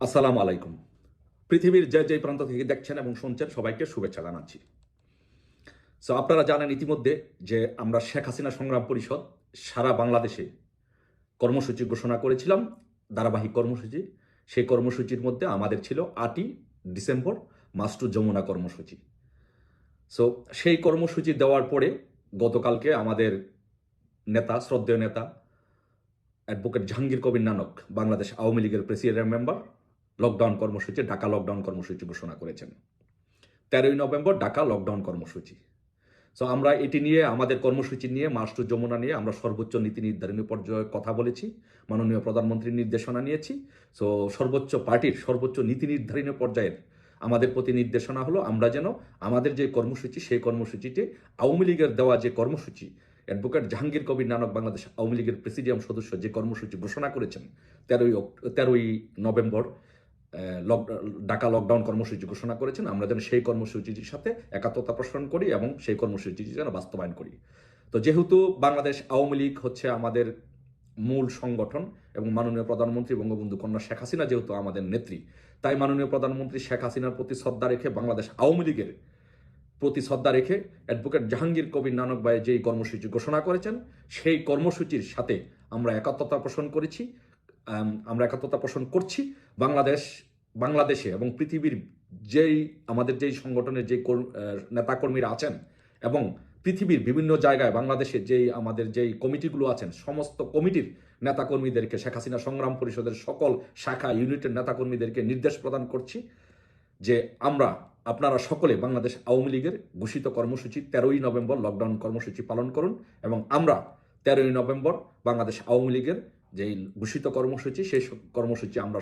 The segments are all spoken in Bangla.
আসসালামু আলাইকুম। পৃথিবীর যে যে প্রান্ত থেকে দেখছেন এবং শুনছেন, সবাইকে শুভেচ্ছা জানাচ্ছি। সো আপনারা জানেন ইতিমধ্যে যে আমরা শেখ হাসিনা সংগ্রাম পরিষদ সারা বাংলাদেশে কর্মসূচি ঘোষণা করেছিলাম, ধারাবাহিক কর্মসূচি। সেই কর্মসূচির মধ্যে আমাদের ছিল আটই ডিসেম্বর মাস্টু যমুনা কর্মসূচি। সো সেই কর্মসূচি দেওয়ার পরে গতকালকে আমাদের নেতা, শ্রদ্ধেয় নেতা, অ্যাডভোকেট জাহাঙ্গীর কবির নানক, বাংলাদেশ আওয়ামী লীগের প্রেসিডেন্ট মেম্বার লকডাউন কর্মসূচি, ঢাকা লকডাউন কর্মসূচি ঘোষণা করেছেন। তেরোই নভেম্বর ঢাকা লকডাউন কর্মসূচি। সো আমরা এটি নিয়ে, আমাদের কর্মসূচি নিয়ে মাস্টার যমুনা নিয়ে আমরা সর্বোচ্চ নীতি নির্ধারণী পর্যায়ে কথা বলেছি, মাননীয় প্রধানমন্ত্রীর নির্দেশনা নিয়েছি। সো সর্বোচ্চ পার্টির সর্বোচ্চ নীতি নির্ধারণী পর্যায়ের আমাদের প্রতি নির্দেশনা হলো, আমরা যেন আমাদের যে কর্মসূচি, সেই কর্মসূচিতে আওয়ামী লীগের দেওয়া যে কর্মসূচি, অ্যাডভোকেট জাহাঙ্গীর কবির নানক বাংলাদেশ আওয়ামী লীগের প্রেসিডিয়াম সদস্য যে কর্মসূচি ঘোষণা করেছেন, তেরোই তেরোই নভেম্বর ঢাকা লকডাউন কর্মসূচি ঘোষণা করেছেন। আমরা যেন সেই কর্মসূচিটির সাথে একাত্মতা প্রসারণ করি এবং সেই কর্মসূচিটি যেন বাস্তবায়ন করি। তো যেহেতু বাংলাদেশ আওয়ামী লীগ হচ্ছে আমাদের মূল সংগঠন এবং মাননীয় প্রধানমন্ত্রী বঙ্গবন্ধু কন্যা শেখ হাসিনা যেহেতু আমাদের নেত্রী, তাই মাননীয় প্রধানমন্ত্রী শেখ হাসিনার প্রতি শ্রদ্ধা রেখে বাংলাদেশ আওয়ামী লীগের প্রতি শ্রদ্ধা রেখে অ্যাডভোকেট জাহাঙ্গীর কবির নানক ভাই যেই কর্মসূচি ঘোষণা করেছেন, সেই কর্মসূচির সাথে আমরা একাত্মতা পোষণ করেছি। আমরা একাত্মতা পোষণ করছি। বাংলাদেশ, বাংলাদেশে এবং পৃথিবীর যেই, আমাদের যেই সংগঠনের যে নেতাকর্মীরা আছেন এবং পৃথিবীর বিভিন্ন জায়গায় বাংলাদেশে যেই, আমাদের যেই কমিটিগুলো আছেন, সমস্ত কমিটির নেতাকর্মীদেরকে, শেখ হাসিনা সংগ্রাম পরিষদের সকল শাখা, ইউনিটের নেতাকর্মীদেরকে নির্দেশ প্রদান করছি যে আমরা, আপনারা সকলে বাংলাদেশ আওয়ামী লীগের ঘোষিত কর্মসূচি তেরোই নভেম্বর লকডাউন কর্মসূচি পালন করুন এবং আমরা তেরোই নভেম্বর বাংলাদেশ আওয়ামী লীগের যে ঘোষিত কর্মসূচি, সেই কর্মসূচি আমরা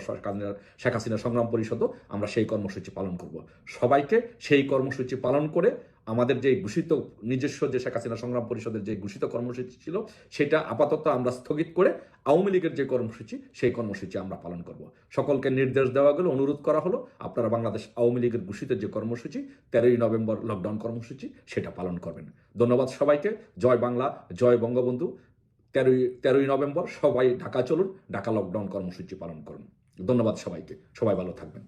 শেখ হাসিনা সংগ্রাম পরিষদও আমরা সেই কর্মসূচি পালন করব। সবাইকে সেই কর্মসূচি পালন করে আমাদের যে ঘোষিত, নিজস্ব যে শেখ হাসিনা সংগ্রাম পরিষদের যে ঘোষিত কর্মসূচি ছিল, সেটা আপাতত আমরা স্থগিত করে আওয়ামী লীগের যে কর্মসূচি, সেই কর্মসূচি আমরা পালন করব। সকলকে নির্দেশ দেওয়া গেল, অনুরোধ করা হলো, আপনারা বাংলাদেশ আওয়ামী লীগের ঘোষিত যে কর্মসূচি, তেরোই নভেম্বর লকডাউন কর্মসূচি, সেটা পালন করবেন। ধন্যবাদ সবাইকে, জয় বাংলা, জয় বঙ্গবন্ধু। তেরোই তেরোই নভেম্বর সবাই ঢাকা চলুন, ঢাকা লকডাউন কর্মসূচি পালন করুন। ধন্যবাদ সবাইকে, সবাই ভালো থাকবেন।